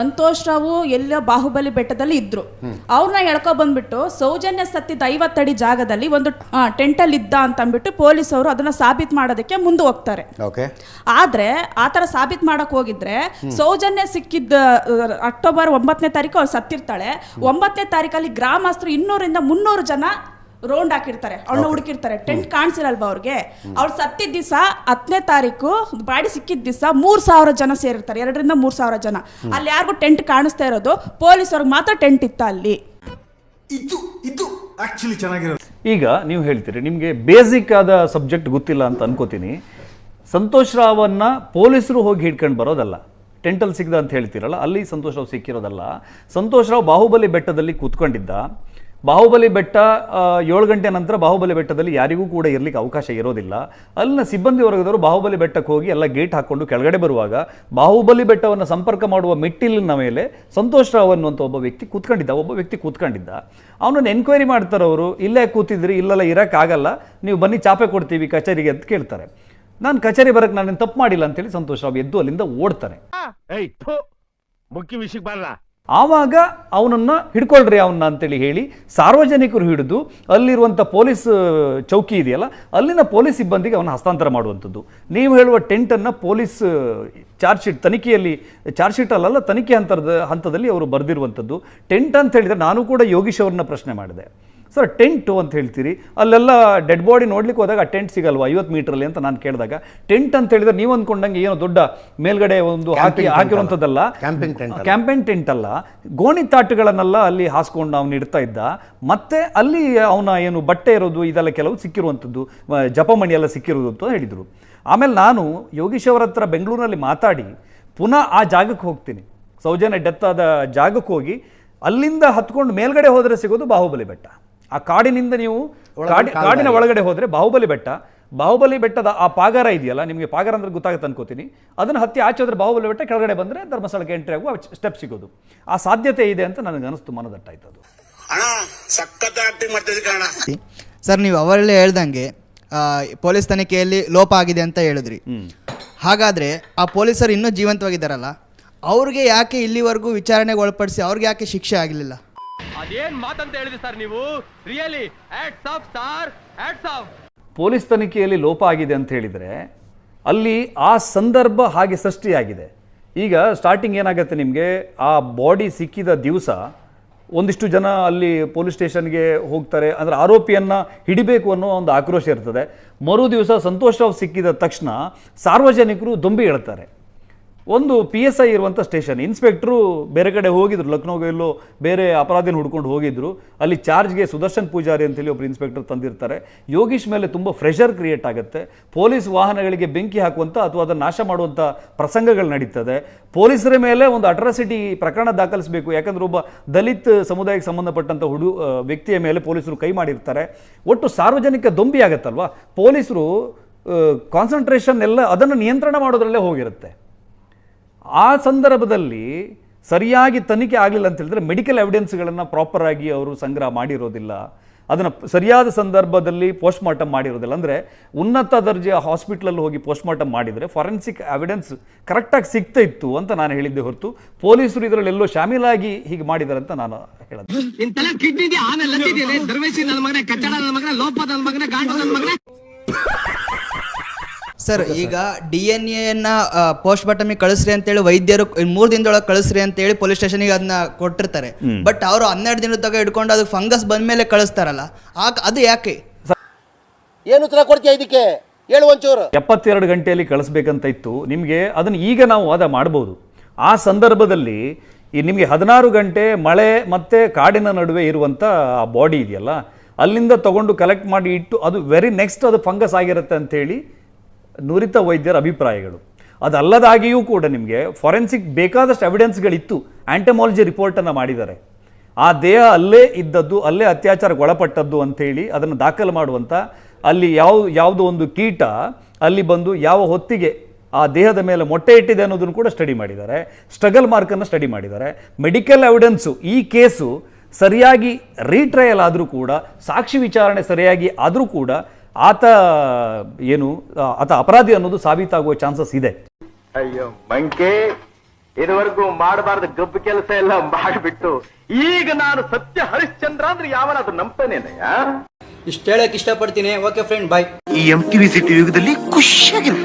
ಸಂತೋಷ್ ರಾವು ಎಲ್ಲ ಬಾಹುಬಲಿ ಬೆಟ್ಟದಲ್ಲಿ ಇದ್ರು. ಅವ್ರನ್ನ ಎಳ್ಕೊ ಬಂದ್ಬಿಟ್ಟು ಸೌಜನ್ಯ ಸತ್ತಿದ್ದ ಐವತ್ತಡಿ ಜಾಗದಲ್ಲಿ ಒಂದು ಟೆಂಟಲ್ಲಿ ಇದ್ದ ಅಂತ ಅಂದ್ಬಿಟ್ಟು ಪೊಲೀಸವರು ಅದನ್ನ ಸಾಬೀತ್ ಮಾಡೋದಕ್ಕೆ ಮುಂದೆ ಹೋಗ್ತಾರೆ. ಆದ್ರೆ ಆತರ ಸಾಬೀತ್ ಮಾಡಕ್ ಹೋಗಿದ್ರೆ ಸೌಜನ್ಯ ಸಿಕ್ಕಿದ್ದ ಅಕ್ಟೋಬರ್ ಒಂಬತ್ತನೇ ತಾರೀಕು ಅವ್ರು ಸತ್ತಿರ್ತಾಳೆ. ಒಂಬತ್ತನೇ ತಾರೀಕಲ್ಲಿ ಗ್ರಾಮಸ್ಥರು ಇನ್ನೂರಿಂದ ಮುನ್ನೂರು ಜನ ರೌಂಡ್ ಹಾಕಿರ್ತಾರೆ ಅವಳನ್ನ ಹುಡುಕಿರ್ತಾರೆ. ಟೆಂಟ್ ಕಾಣಿಸಿರಲ್ವಾ ಅವ್ರಿಗೆ? ಅವ್ಳು ಸತ್ತಿದ್ದ ದಿವಸ ಹತ್ತನೇ ತಾರೀಕು ಬಾಡಿ ಸಿಕ್ಕಿದ ದಿವಸ ಮೂರು ಸಾವಿರ ಜನ ಸೇರಿರ್ತಾರೆ. ಎರಡರಿಂದ ಮೂರ್ ಸಾವಿರ ಜನ. ಅಲ್ಲಿ ಯಾರಿಗೂ ಟೆಂಟ್ ಕಾಣಿಸ್ತಾ ಇರೋದು ಪೊಲೀಸವ್ರಿಗೆ ಮಾತ್ರ ಟೆಂಟ್ ಇತ್ತ ಅಲ್ಲಿ. ಇದು ಇದು ಆಕ್ಚುಲಿ ಚೆನ್ನಾಗಿರೋದು. ಈಗ ನೀವು ಹೇಳ್ತೀರಿ ನಿಮಗೆ ಬೇಸಿಕ್ ಆದ ಸಬ್ಜೆಕ್ಟ್ ಗೊತ್ತಿಲ್ಲ ಅಂತ ಅನ್ಕೋತೀನಿ. ಸಂತೋಷ್ ರಾವನ್ನ ಪೊಲೀಸರು ಹೋಗಿ ಹಿಡ್ಕೊಂಡು ಬರೋದಲ್ಲ. ಟೆಂಟಲ್ಲಿ ಸಿಗ್ದ ಅಂತ ಹೇಳ್ತೀರಲ್ಲ ಅಲ್ಲಿ ಸಂತೋಷ್ ರಾವ್ ಸಿಕ್ಕಿರೋದಲ್ಲ. ಸಂತೋಷ್ ರಾವ್ ಬಾಹುಬಲಿ ಬೆಟ್ಟದಲ್ಲಿ ಕೂತ್ಕೊಂಡಿದ್ದ. ಬಾಹುಬಲಿ ಬೆಟ್ಟ ಏಳು ಗಂಟೆ ನಂತರ ಬಾಹುಬಲಿ ಬೆಟ್ಟದಲ್ಲಿ ಯಾರಿಗೂ ಕೂಡ ಇರಲಿಕ್ಕೆ ಅವಕಾಶ ಇರೋದಿಲ್ಲ. ಅಲ್ಲಿನ ಸಿಬ್ಬಂದಿ ವರ್ಗದವರು ಬಾಹುಬಲಿ ಬೆಟ್ಟಕ್ಕೆ ಹೋಗಿ ಎಲ್ಲ ಗೇಟ್ ಹಾಕ್ಕೊಂಡು ಕೆಳಗಡೆ ಬರುವಾಗ ಬಾಹುಬಲಿ ಬೆಟ್ಟವನ್ನು ಸಂಪರ್ಕ ಮಾಡುವ ಮೆಟ್ಟಿಲಿನ ಮೇಲೆ ಸಂತೋಷ್ ರಾವ್ ಅನ್ನುವಂಥ ಒಬ್ಬ ವ್ಯಕ್ತಿ ಕೂತ್ಕೊಂಡಿದ್ದ, ಒಬ್ಬ ವ್ಯಕ್ತಿ ಕೂತ್ಕೊಂಡಿದ್ದ. ಅವನನ್ನು ಎನ್ಕ್ವೈರಿ ಮಾಡ್ತಾರೆ ಅವರು, ಇಲ್ಲೇ ಕೂತಿದ್ರಿ, ಇಲ್ಲೆಲ್ಲ ಇರೋಕ್ಕಾಗಲ್ಲ ನೀವು ಬನ್ನಿ ಚಾಪೆ ಕೊಡ್ತೀವಿ ಕಚೇರಿಗೆ ಅಂತ ಕೇಳ್ತಾರೆ. ನಾನು ಕಚೇರಿ ಬರಕ್ಕೆ ನಾನು ತಪ್ಪು ಮಾಡಿಲ್ಲ ಅಂತೇಳಿ ಸಂತೋಷ್ ರಾವ್ ಎದ್ದು ಅಲ್ಲಿಂದ ಓಡ್ತಾನೆ ಮುಖ್ಯ ವಿಷಯಕ್ಕೆ ಬರಲ್ಲ. ಆವಾಗ ಅವನನ್ನು ಹಿಡ್ಕೊಳ್ರಿ ಅವನ್ನ ಅಂತೇಳಿ ಹೇಳಿ ಸಾರ್ವಜನಿಕರು ಹಿಡಿದು ಅಲ್ಲಿರುವಂಥ ಪೊಲೀಸ್ ಚೌಕಿ ಇದೆಯಲ್ಲ, ಅಲ್ಲಿನ ಪೊಲೀಸ್ ಸಿಬ್ಬಂದಿಗೆ ಅವನ ಹಸ್ತಾಂತರ ಮಾಡುವಂಥದ್ದು. ನೀವು ಹೇಳುವ ಟೆಂಟನ್ನು ಪೊಲೀಸ್ ಚಾರ್ಜ್ ಶೀಟ್, ತನಿಖೆಯಲ್ಲಿ, ಚಾರ್ಜ್ ಶೀಟ್ ಅಲ್ಲಲ್ಲ ತನಿಖೆ ಹಂತದ, ಹಂತದಲ್ಲಿ ಅವರು ಬರೆದಿರುವಂಥದ್ದು. ಟೆಂಟ್ ಅಂತ ಹೇಳಿದರೆ ನಾನು ಕೂಡ ಯೋಗೀಶ್ ಅವ್ರನ್ನ ಪ್ರಶ್ನೆ ಮಾಡಿದೆ. ಸರ್ ಟೆಂಟು ಅಂತ ಹೇಳ್ತೀರಿ. ಅಲ್ಲೆಲ್ಲ ಡೆಡ್ ಬಾಡಿ ನೋಡ್ಲಿಕ್ಕೆ ಹೋದಾಗ ಟೆಂಟ್ ಸಿಗಲ್ವಾ? ಐವತ್ತು ಮೀಟ್ರಲ್ಲಿ ಅಂತ ನಾನು ಕೇಳಿದಾಗ. ಟೆಂಟ್ ಅಂತ ಹೇಳಿದ್ರೆ ನೀವು ಅಂದ್ಕೊಂಡಂಗೆ ಏನೋ ದೊಡ್ಡ ಮೇಲ್ಗಡೆ ಒಂದು ಹಾಕಿ ಹಾಕಿರುವಂಥದ್ದಲ್ಲ. ಕ್ಯಾಂಪೇನ್ ಟೆಂಟ್ ಅಲ್ಲ. ಗೋಣಿ ತಾಟುಗಳನ್ನೆಲ್ಲ ಅಲ್ಲಿ ಹಾಸ್ಕೊಂಡು ಅವನು ಇಡ್ತಾ ಇದ್ದ. ಮತ್ತೆ ಅಲ್ಲಿ ಅವನ ಏನು ಬಟ್ಟೆ ಇರೋದು ಇದೆಲ್ಲ ಕೆಲವು ಸಿಕ್ಕಿರುವಂಥದ್ದು ಜಪಮಣಿ ಎಲ್ಲ ಸಿಕ್ಕಿರೋದು ಅಂತ ಹೇಳಿದರು. ಆಮೇಲೆ ನಾನು ಯೋಗೀಶ್ ಅವರ ಹತ್ರ ಬೆಂಗಳೂರಿನಲ್ಲಿ ಮಾತಾಡಿ ಪುನಃ ಆ ಜಾಗಕ್ಕೆ ಹೋಗ್ತೀನಿ. ಸೌಜನ್ಯ ಡೆತ್ ಆದ ಜಾಗಕ್ಕೆ ಹೋಗಿ ಅಲ್ಲಿಂದ ಹತ್ಕೊಂಡು ಮೇಲ್ಗಡೆ ಹೋದರೆ ಸಿಗೋದು ಬಾಹುಬಲಿ ಬೆಟ್ಟ. ಆ ಕಾಡಿನಿಂದ ನೀವು ಕಾಡಿ ಕಾಡಿನ ಒಳಗಡೆ ಹೋದರೆ ಬಾಹುಬಲಿ ಬೆಟ್ಟ. ಬಾಹುಬಲಿ ಬೆಟ್ಟದ ಆ ಪಾಗಾರ ಇದೆಯಲ್ಲ ನಿಮಗೆ ಪಾಗಾರ ಅಂದ್ರೆ ಗೊತ್ತಾಗುತ್ತೆ ಅನ್ಕೋತೀನಿ. ಅದನ್ನು ಹತ್ತಿ ಆಚೆ ಹೋದ್ರೆ ಬಾಹುಬಲಿ ಬೆಟ್ಟ ಕೆಳಗಡೆ ಬಂದರೆ ಧರ್ಮಸ್ಥಳಕ್ಕೆ ಎಂಟ್ರಿ ಆಗುವ ಸ್ಟೆಪ್ ಸಿಗೋದು. ಆ ಸಾಧ್ಯತೆ ಇದೆ ಅಂತ ನನಗೆ ಅನಿಸ್ತು ಮನದಟ್ಟಾಯ್ತು ಅದು. ಸರ್ ನೀವು ಅವರಲ್ಲೇ ಹೇಳ್ದಂಗೆ ಆ, ಪೊಲೀಸ್ ತನಿಖೆಯಲ್ಲಿ ಲೋಪ ಆಗಿದೆ ಅಂತ ಹೇಳಿದ್ರಿ. ಹಾಗಾದ್ರೆ ಆ ಪೊಲೀಸರು ಇನ್ನೂ ಜೀವಂತವಾಗಿದ್ದಾರಲ್ಲ ಅವ್ರಿಗೆ ಯಾಕೆ ಇಲ್ಲಿವರೆಗೂ ವಿಚಾರಣೆಗೆ ಒಳಪಡಿಸಿ ಅವ್ರಿಗೆ ಯಾಕೆ ಶಿಕ್ಷೆ ಆಗಲಿಲ್ಲ? ಅದೇನ್ ಮಾತಂತ ಹೇಳಿದ್ರಿ ಸರ್ ನೀವು? Really hats off sir police ತನಿಖೆಯಲ್ಲಿ ಲೋಪ ಆಗಿದೆ ಅಂತ ಹೇಳಿದರೆ ಅಲ್ಲಿ ಆ ಸಂದರ್ಭ ಹಾಗೆ ಸೃಷ್ಟಿಯಾಗಿದೆ. ಈಗ ಸ್ಟಾರ್ಟಿಂಗ್ ಏನಾಗುತ್ತೆ ನಿಮಗೆ? ಆ ಬಾಡಿ ಸಿಕ್ಕಿದ ದಿವಸ ಒಂದಿಷ್ಟು ಜನ ಅಲ್ಲಿ ಪೊಲೀಸ್ ಸ್ಟೇಷನ್ಗೆ ಹೋಗ್ತಾರೆ. ಅಂದರೆ ಆರೋಪಿಯನ್ನು ಹಿಡಿಬೇಕು ಅನ್ನೋ ಒಂದು ಆಕ್ರೋಶ ಇರ್ತದೆ. ಮರು ದಿವಸ ಸಂತೋಷ್ ಸಿಕ್ಕಿದ ತಕ್ಷಣ ಸಾರ್ವಜನಿಕರು ದೊಂಬಿ ಹೇಳ್ತಾರೆ ಒಂದು ಪಿ ಎಸ್ ಐ ಇರುವಂಥ ಸ್ಟೇಷನ್ ಇನ್ಸ್ಪೆಕ್ಟ್ರು ಬೇರೆ ಕಡೆ ಹೋಗಿದ್ರು, ಲಕ್ನೋಗೆ ಎಲ್ಲೋ ಬೇರೆ ಅಪರಾಧಿನ ಹುಡ್ಕೊಂಡು ಹೋಗಿದ್ರು. ಅಲ್ಲಿ ಚಾರ್ಜ್ಗೆ ಸುದರ್ಶನ್ ಪೂಜಾರಿ ಅಂತೇಳಿ ಒಬ್ರು ಇನ್ಸ್ಪೆಕ್ಟರ್ ತಂದಿರ್ತಾರೆ. ಯೋಗೀಶ್ ಮೇಲೆ ತುಂಬ ಫ್ರೆಷರ್ ಕ್ರಿಯೇಟ್ ಆಗುತ್ತೆ. ಪೊಲೀಸ್ ವಾಹನಗಳಿಗೆ ಬೆಂಕಿ ಹಾಕುವಂಥ ಅಥವಾ ಅದನ್ನು ನಾಶ ಮಾಡುವಂಥ ಪ್ರಸಂಗಗಳು ನಡೀತದೆ. ಪೊಲೀಸರ ಮೇಲೆ ಒಂದು ಅಟ್ರಾಸಿಟಿ ಪ್ರಕರಣ ದಾಖಲಿಸಬೇಕು. ಯಾಕಂದ್ರೆ ಒಬ್ಬ ದಲಿತ್ ಸಮುದಾಯಕ್ಕೆ ಸಂಬಂಧಪಟ್ಟಂಥ ಹುಡು ವ್ಯಕ್ತಿಯ ಮೇಲೆ ಪೊಲೀಸರು ಕೈ ಮಾಡಿರ್ತಾರೆ. ಒಟ್ಟು ಸಾರ್ವಜನಿಕ ದೊಂಬಿ ಆಗತ್ತಲ್ವಾ? ಪೊಲೀಸರು ಕಾನ್ಸಂಟ್ರೇಷನ್ ಎಲ್ಲ ಅದನ್ನು ನಿಯಂತ್ರಣ ಮಾಡೋದ್ರಲ್ಲೇ ಹೋಗಿರುತ್ತೆ. ಆ ಸಂದರ್ಭದಲ್ಲಿ ಸರಿಯಾಗಿ ತನಿಖೆ ಆಗಲಿಲ್ಲ ಅಂತ ಹೇಳಿದ್ರೆ ಮೆಡಿಕಲ್ ಎವಿಡೆನ್ಸ್ಗಳನ್ನು ಪ್ರಾಪರ್ ಆಗಿ ಅವರು ಸಂಗ್ರಹ ಮಾಡಿರೋದಿಲ್ಲ. ಅದನ್ನು ಸರಿಯಾದ ಸಂದರ್ಭದಲ್ಲಿ ಪೋಸ್ಟ್ ಮಾರ್ಟಮ್ ಮಾಡಿರೋದಿಲ್ಲ. ಅಂದರೆ ಉನ್ನತ ದರ್ಜೆಯ ಹಾಸ್ಪಿಟ್ಲಲ್ಲಿ ಹೋಗಿ ಪೋಸ್ಟ್ ಮಾರ್ಟಮ್ ಮಾಡಿದರೆ ಫಾರೆನ್ಸಿಕ್ ಎವಿಡೆನ್ಸ್ ಕರೆಕ್ಟಾಗಿ ಸಿಗ್ತಾ ಇತ್ತು ಅಂತ ನಾನು ಹೇಳಿದ್ದೆ ಹೊರತು ಪೊಲೀಸರು ಇದರಲ್ಲಿ ಎಲ್ಲೋ ಶಾಮೀಲಾಗಿ ಹೀಗೆ ಮಾಡಿದ್ದಾರೆ ಅಂತ ನಾನು ಹೇಳೋದು. ಸರ್ ಈಗ ಡಿ ಎನ್ ಎನ್ನ ಪೋಸ್ಟ್ ಮಾರ್ಟಮಿಗೆ ಕಳಿಸ್ರಿ ಅಂತೇಳಿ ವೈದ್ಯರು ಮೂರು ದಿನದೊಳಗೆ ಕಳಿಸ್ರಿ ಅಂತೇಳಿ ಪೊಲೀಸ್ ಸ್ಟೇಷನ್ಗೆ ಅದನ್ನ ಕೊಟ್ಟಿರ್ತಾರೆ. ಬಟ್ ಅವರು ಹನ್ನೆರಡು ದಿನದಾಗ ಹಿಡ್ಕೊಂಡು ಅದಕ್ಕೆ ಫಂಗಸ್ ಬಂದ ಮೇಲೆ ಕಳಿಸ್ತಾರಲ್ಲ ಆಗ ಅದು ಯಾಕೆ? ಏನು ಉತ್ತರ ಕೊಡ್ತೀಯ ಇದಕ್ಕೆ? ಹೇಳು ಒಂಚೂರು. ಎಪ್ಪತ್ತೆರಡು ಗಂಟೆಯಲ್ಲಿ ಕಳಿಸ್ಬೇಕಂತ ಇತ್ತು. ನಿಮಗೆ ಅದನ್ನು ಈಗ ನಾವು ವಾದ ಮಾಡ್ಬೋದು. ಆ ಸಂದರ್ಭದಲ್ಲಿ ಈ ನಿಮಗೆ ಹದಿನಾರು ಗಂಟೆ ಮಳೆ ಮತ್ತು ಕಾಡಿನ ನಡುವೆ ಇರುವಂಥ ಆ ಬಾಡಿ ಇದೆಯಲ್ಲ ಅಲ್ಲಿಂದ ತಗೊಂಡು ಕಲೆಕ್ಟ್ ಮಾಡಿ ಇಟ್ಟು ಅದು ವೆರಿ ನೆಕ್ಸ್ಟ್ ಅದು ಫಂಗಸ್ ಆಗಿರುತ್ತೆ ಅಂತೇಳಿ ನುರಿತ ವೈದ್ಯರ ಅಭಿಪ್ರಾಯಗಳು. ಅದಲ್ಲದಾಗಿಯೂ ಕೂಡ ನಿಮಗೆ ಫಾರೆನ್ಸಿಕ್ ಬೇಕಾದಷ್ಟು ಎವಿಡೆನ್ಸ್ಗಳಿತ್ತು ಆ್ಯಂಟಮಾಲಜಿ ರಿಪೋರ್ಟನ್ನು ಮಾಡಿದ್ದಾರೆ. ಆ ದೇಹ ಅಲ್ಲೇ ಇದ್ದದ್ದು, ಅಲ್ಲೇ ಅತ್ಯಾಚಾರಕ್ಕೆ ಒಳಪಟ್ಟದ್ದು ಅಂಥೇಳಿ ಅದನ್ನು ದಾಖಲು ಮಾಡುವಂಥ ಅಲ್ಲಿ ಯಾವ, ಯಾವುದೋ ಒಂದು ಕೀಟ ಅಲ್ಲಿ ಬಂದು ಯಾವ ಹೊತ್ತಿಗೆ ಆ ದೇಹದ ಮೇಲೆ ಮೊಟ್ಟೆ ಇಟ್ಟಿದೆ ಅನ್ನೋದನ್ನು ಕೂಡ ಸ್ಟಡಿ ಮಾಡಿದ್ದಾರೆ. ಸ್ಟ್ರಗಲ್ ಮಾರ್ಕನ್ನು ಸ್ಟಡಿ ಮಾಡಿದ್ದಾರೆ. ಮೆಡಿಕಲ್ ಎವಿಡೆನ್ಸು ಈ ಕೇಸು ಸರಿಯಾಗಿ ರೀಟ್ರಯಲ್ ಆದರೂ ಕೂಡ, ಸಾಕ್ಷಿ ವಿಚಾರಣೆ ಸರಿಯಾಗಿ ಆದರೂ ಕೂಡ ಆತ ಏನು ಆತ ಅಪರಾಧಿ ಅನ್ನೋದು ಸಾಬೀತಾಗುವ ಚಾನ್ಸಸ್ ಇದೆ. ಅಯ್ಯೋ ಮಂಕೆ ಇದುವರೆಗೂ ಮಾಡಬಾರದ ಗಬ್ಬು ಕೆಲಸ ಎಲ್ಲ ಮಾಡಿಬಿಟ್ಟು ಈಗ ನಾನು ಸತ್ಯ ಹರಿಶ್ಚಂದ್ರ ಅಂದ್ರೆ ಯಾವನಾದ್ರೂ ನಂಬ್ತಾನೇನಯ್ಯ? ಇಷ್ಟ ಹೇಳಕ್ ಇಷ್ಟಪಡ್ತೀನಿ. ಓಕೆ ಫ್ರೆಂಡ್ ಬಾಯ್ ಈ ಎಂ ಟಿವಿ ಸಿಟಿ ಯುಗದಲ್ಲಿ ಖುಷಿಯಾಗಿರು